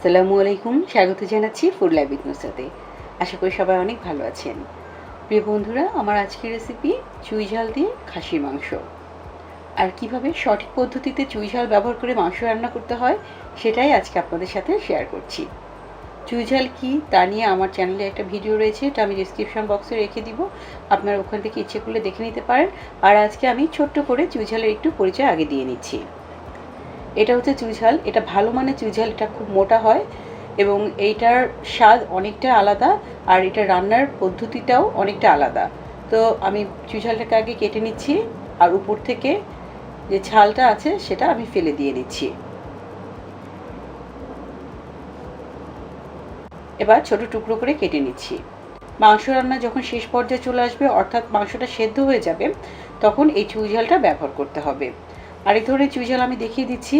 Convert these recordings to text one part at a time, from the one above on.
আসসালামু আলাইকুম, স্বাগত জানাচ্ছি ফুড লাইভ নুসরাতে আশা করি সবাই অনেক ভালো আছেন। প্রিয় বন্ধুরা, আমার আজকের রেসিপি চুই ঝাল দিয়ে খাসির মাংস। আর কীভাবে সঠিক পদ্ধতিতে চুই ঝাল ব্যবহার করে মাংস রান্না করতে হয়, সেটাই আজকে আপনাদের সাথে শেয়ার করছি। চুই ঝাল কী, তা নিয়ে আমার চ্যানেলে একটা ভিডিও রয়েছে, এটা আমি ডিসক্রিপশন বক্সে রেখে দিব। আপনারা ওখান থেকে ইচ্ছে করলে দেখে নিতে পারেন। আর আজকে আমি ছোট্ট করে চুই ঝালের একটু পরিচয় আগে দিয়ে নিচ্ছি। এটা হচ্ছে চুইঝাল এটা ভালো মানের চুইঝাল এটা খুব মোটা হয় এবং এইটার স্বাদ অনেকটা আলাদা আর এটা রান্নার পদ্ধতিটাও অনেকটা আলাদা। তো আমি চুইঝালটাকে আগে কেটে নিচ্ছি আর উপর থেকে যে ছালটা আছে সেটা আমি ফেলে দিয়ে নিচ্ছি এবার ছোট টুকরো করে কেটে নিচ্ছি। মাংস রান্না যখন শেষ পর্যায়ে চলে আসবে, অর্থাৎ মাংসটা সেদ্ধ হয়ে যাবে, তখন এই চুইঝালটা ব্যবহার করতে হবে। আরেক ধরনের চুইঝাল আমি দেখিয়ে দিচ্ছি।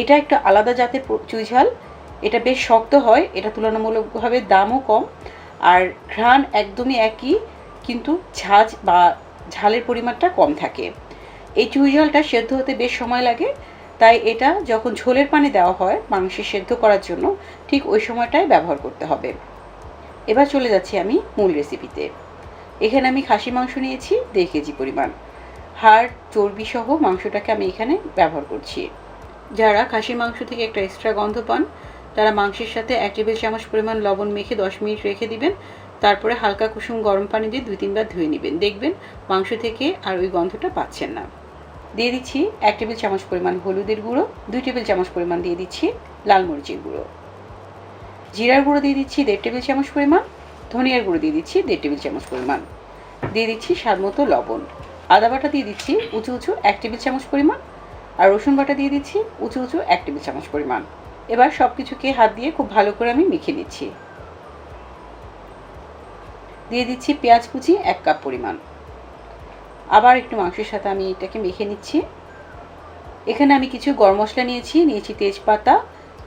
এটা একটা আলাদা জাতের চুইঝাল এটা বেশ শক্ত হয়, এটা তুলনামূলকভাবে দামও কম। আর ঘ্রাণ একদমই একই, কিন্তু ঝাঁজ বা ঝালের পরিমাণটা কম থাকে। এই চুইঝালটা সেদ্ধ হতে বেশ সময় লাগে। তাই এটা যখন ঝোলের পানি দেওয়া হয়, মাংসে সেদ্ধ করার জন্য ঠিক ওই সময়টাই ব্যবহার করতে হবে। এবার চলে যাচ্ছি আমি মূল রেসিপিতে এখানে আমি খাসি মাংস নিয়েছি, দেড় কেজি পরিমাণ। হাড় চর্বি সহ মাংসটাকে আমি এখানে ব্যবহার করছি। যারা খাসির মাংস থেকে একটা এক্সট্রা গন্ধ পান, তারা মাংসের সাথে এক টেবিল চামচ পরিমাণ লবণ মেখে দশ মিনিট রেখে দিবেন। তারপরে হালকা কুসুম গরম পানি দিয়ে দুই তিনবার ধুয়ে নেবেন। দেখবেন মাংস থেকে আর ওই গন্ধটা পাচ্ছেন না। দিয়ে দিচ্ছি এক টেবিল চামচ পরিমাণ হলুদের গুঁড়ো, দুই টেবিল চামচ পরিমাণ দিয়ে দিচ্ছি লাল মরিচের গুঁড়ো। জিরার গুঁড়ো দিয়ে দিচ্ছি দেড় টেবিল চামচ পরিমাণ, ধনিয়ার গুঁড়ো দিয়ে দিচ্ছি দেড় টেবিল চামচ পরিমাণ। দিয়ে দিচ্ছি স্বাদ মতো লবণ। আদা বাটা দিয়ে দিচ্ছি উঁচু উঁচু এক টেবিল চামচ পরিমাণ আর রসুন বাটা দিয়ে দিচ্ছি উঁচু উঁচু এক টেবিল চামচ পরিমাণ। এবার সব কিছুকে হাত দিয়ে খুব ভালো করে আমি মেখে নিচ্ছি। দিয়ে দিচ্ছি পেঁয়াজ কুচি এক কাপ পরিমাণ। আবার একটু মাংসের সাথে আমি এটাকে মেখে নিচ্ছি। এখানে আমি কিছু গরম মশলা নিয়েছি নিয়েছি তেজপাতা,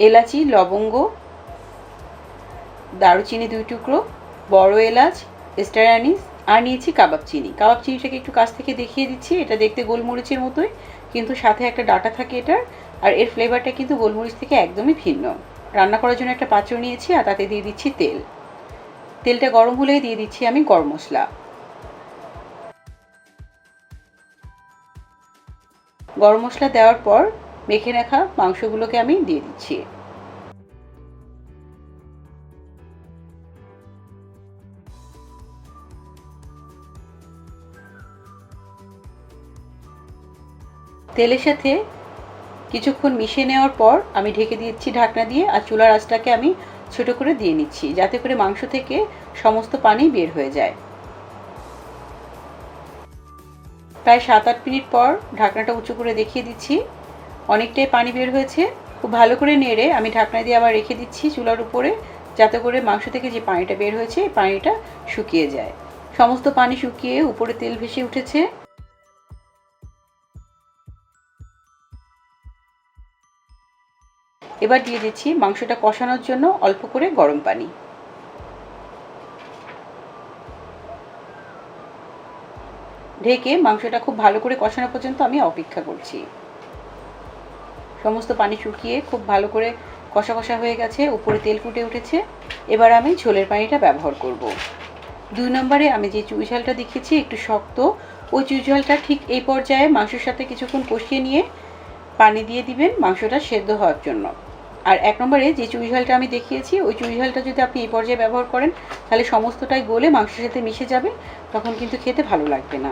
এলাচি, লবঙ্গ, দারুচিনি দুই টুকরো, বড় এলাচ স্টারানিস আর নিয়েছি কাবাব চিনি। কাবাব চিনিটাকে একটু কাছ থেকে দেখিয়ে দিচ্ছি। এটা দেখতে গোলমরিচের মতোই, কিন্তু সাথে একটা ডাটা থাকে এটার। আর এর ফ্লেভারটা কিন্তু গোলমরিচ থেকে একদমই ভিন্ন। রান্না করার জন্য একটা পাত্র নিয়েছি আর তাতে দিয়ে দিচ্ছি তেল। তেলটা গরম হলেই দিয়ে দিচ্ছি আমি গরম মশলা। গরম মশলা দেওয়ার পর মেখে রাখা মাংসগুলোকে আমি দিয়ে দিচ্ছি। তেলের সাথে কিছুক্ষণ মিশিয়ে নেওয়ার পর আমি ঢেকে দিচ্ছি ঢাকনা দিয়ে আর চুলার আঁচটাকে আমি ছোট করে দিয়ে নিচ্ছি, যাতে করে মাংস থেকে সমস্ত পানি বের হয়ে যায়। প্রায় সাত আট মিনিট পর ঢাকনাটা উঁচু করে দেখিয়ে দিচ্ছি। অনেকটাই পানি বের হয়েছে। খুব ভালো করে নেড়ে আমি ঢাকনা দিয়ে আবার রেখে দিচ্ছি চুলার উপরে, যাতে করে মাংস থেকে যে পানিটা বের হয়েছে, এই পানিটা শুকিয়ে যায়। সমস্ত পানি শুকিয়ে উপরে তেল ভেসে উঠেছে। এবার দিয়ে দিচ্ছি মাংসটা কষানোর জন্য অল্প করে গরম পানি। ঢেকে মাংসটা খুব ভালো করে কষানো পর্যন্ত আমি অপেক্ষা করছি। সমস্ত পানি শুকিয়ে খুব ভালো করে কষা কষা হয়ে গেছে, উপরে তেল ফুটে উঠেছে। এবার আমি ঝোলের পানিটা ব্যবহার করব। দুই নম্বরে আমি যে চুই ঝালটা দেখিয়েছি একটু শক্ত, ওই চুই ঝালটা ঠিক এই পর্যায়ে মাংসের সাথে কিছুক্ষণ কষিয়ে নিয়ে পানি দিয়ে দিবেন মাংসটা সেদ্ধ হওয়ার জন্য। আর এক নম্বরে যে চুই ঝালটা আমি দেখিয়েছি, ওই চুই ঝালটা যদি আপনি এই পর্যায়ে ব্যবহার করেন, তাহলে সমস্তটাই গলে মাংসের সাথে মিশে যাবে, তখন কিন্তু খেতে ভালো লাগবে না।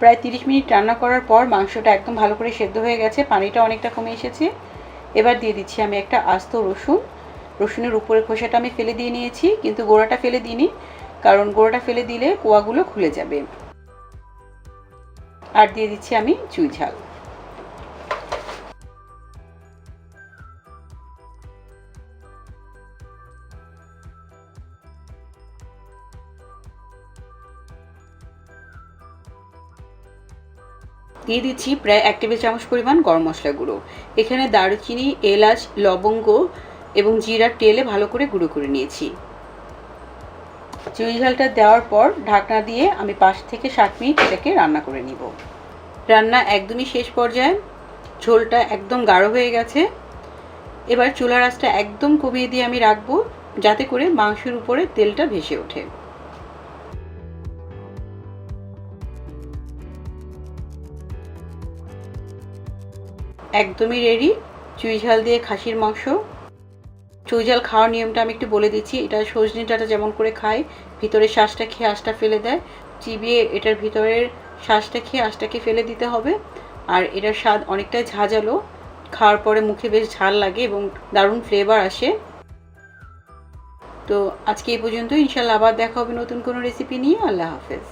প্রায় তিরিশ মিনিট রান্না করার পর মাংসটা একদম ভালো করে সেদ্ধ হয়ে গেছে, পানিটা অনেকটা কমে এসেছে। এবার দিয়ে দিচ্ছি আমি একটা আস্ত রসুন। রসুনের উপরের খোসাটা আমি ফেলে দিয়ে নিয়েছি, কিন্তু গোড়াটা ফেলে দিইনি। কারণ গোড়াটা ফেলে দিলে কোয়াগুলো খুলে যাবে। আর দিয়ে দিচ্ছি আমি চুই ঝাল। দিয়ে দিচ্ছি প্রায় এক টেবিল চামচ পরিমাণ গরম মশলা গুঁড়ো। এখানে দারুচিনি, এলাচ, লবঙ্গ এবং জিরার তেলে ভালো করে গুঁড়ো করে নিয়েছি। চুই ঝালটা দেওয়ার পর ঢাকনা দিয়ে আমি পাঁচ থেকে সাত মিনিট এটাকে রান্না করে নিব। রান্না একদমই শেষ পর্যায়ে, ঝোলটা একদম গাঢ় হয়ে গেছে। এবার চুলার আঁচটা একদম কমিয়ে দিয়ে আমি রাখব, যাতে করে মাংসের উপরে তেলটা ভেসে ওঠে। একদমই রেডি চুই ঝাল দিয়ে খাসির মাংস। চুই ঝাল খাওয়ার নিয়মটা আমি একটু বলে দিচ্ছি। এটা সজনে ডাঁটা যেমন করে খায়, ভিতরের শ্বাসটা খেয়ে আঁশটা ফেলে দেয়। চিবিয়ে এটার ভিতরের শ্বাসটা খেয়ে আঁশটাকে ফেলে দিতে হবে। আর এটার স্বাদ অনেকটাই ঝাঁঝালো। খাওয়ার পরে মুখে বেশ ঝাল লাগে এবং দারুণ ফ্লেভার আসে। তো আজকে এই পর্যন্ত ইনশাল্লাহ আবার দেখা হবে নতুন কোনো রেসিপি নিয়ে। আল্লাহ হাফেজ।